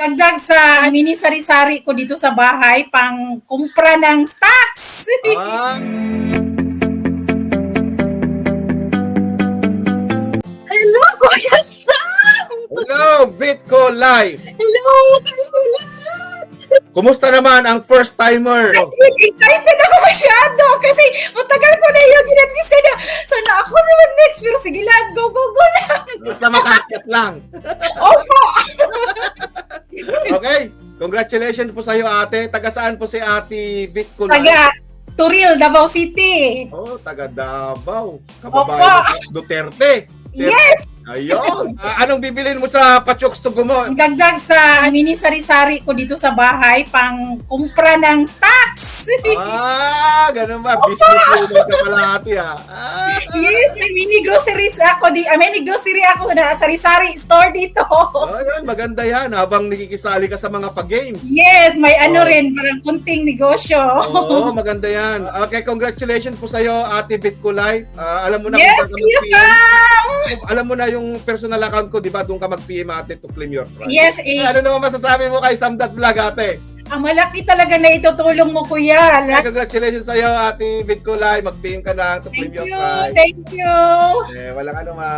Dagdag sa mini sari-sari ko dito sa bahay, pang kumpra ng stocks. Ah, Hello, Kuya Sam! hello, Bitco Live. Hello! Kumusta naman ang first timer? Excited ako masyado kasi matagal ko na yung ginandisa na sana ako naman next pero sige lang, go, go, go lang. Basta makakyat lang. Opo. Congratulations po sa iyo, ate. Taga saan po si Ate Live? Taga Turil, Davao City. Oh, taga Davao. Kababayan ni Duterte. Yes! Ayun. Ah, anong bibilin mo sa Pachoks to mo? Dagdag sa mini sari-sari ko dito sa bahay, pang kumpra ng stocks. Ah, ganun ba? Business woman ka pala ate ah. ah. Yes, may mini groceries ako di, ah, may mini grocery ako na sari-sari store dito. Oh, yan, maganda yan. Habang nakikisali ka sa mga pag-games. Yes, may ano Oh. rin, parang kunting negosyo. Oo, maganda yan. Okay, congratulations po sa iyo, Ate Bitkulay. Ah, alam mo na Yes, kung saan ka Sam! Alam mo na yung personal account ko, di ba? Doon ka mag-PM ate to claim your prize. Yes, eh, Ano naman masasabi mo kay Samdat Vlog, ate? ang malaki talaga na itutulong mo, Kuya. Okay, congratulations sa iyo, Ate Bitkulay. Mag-PM ka na to claim Thank your you, prize. thank you. Eh, walang ano ma...